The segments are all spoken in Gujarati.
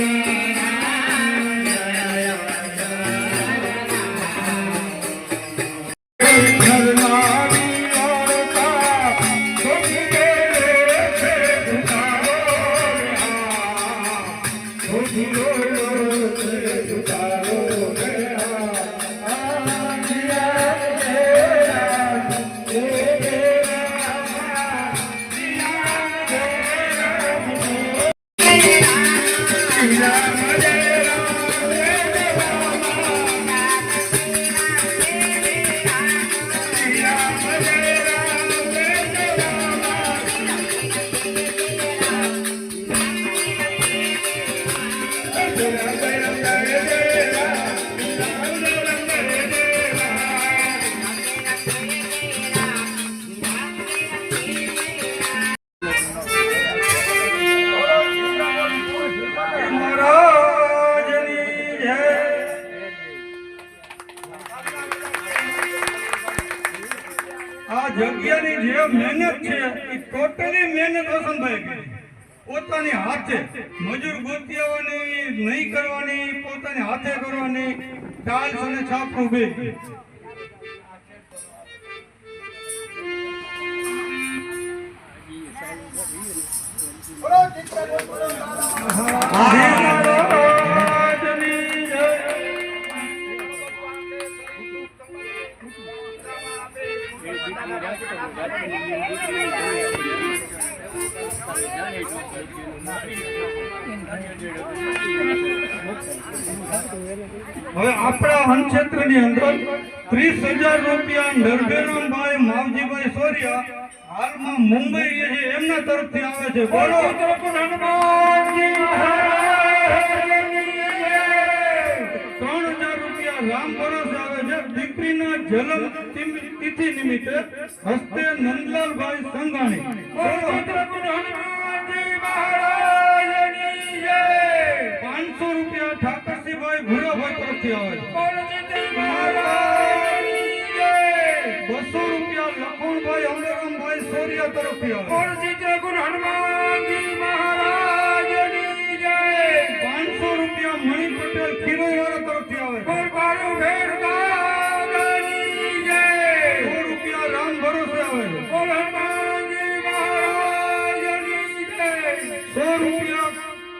نا يا આ જગ્યાની જે મહેનત છે, એ ટોટલી મહેનત વસંતભાઈ કરી. પોતાની હાથે મજૂર ગોતી આવવાની નહીં કરવાની, પોતાની હાથે કરવાની ટાઇલ્સ અને છાપરું બે હવે આપણા વનક્ષેત્રની અંદર ત્રીસ હજાર રૂપિયા નરભેરામભાઈ માવજીભાઈ સોરિયા હાલમાં મુંબઈ છે એમના તરફથી આવે છે. બોલો. ત્રણ હજાર રૂપિયા રામ ભરોસે આવે છે. દીકરીના જન્મ નિમિત્તે હસ્તે નંદલાલભાઈ સંઘાણી પાંચસો રૂપિયા ઠાકરસિંહભાઈ ભૂરાભાઈ તરફથી આવે બસો રૂપિયા લખણભાઈ અમરરામભાઈ સોરિયા તરફથી આવે છે.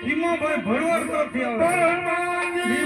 ખીમાભાઈ ભરવાડ તરફથી આવે.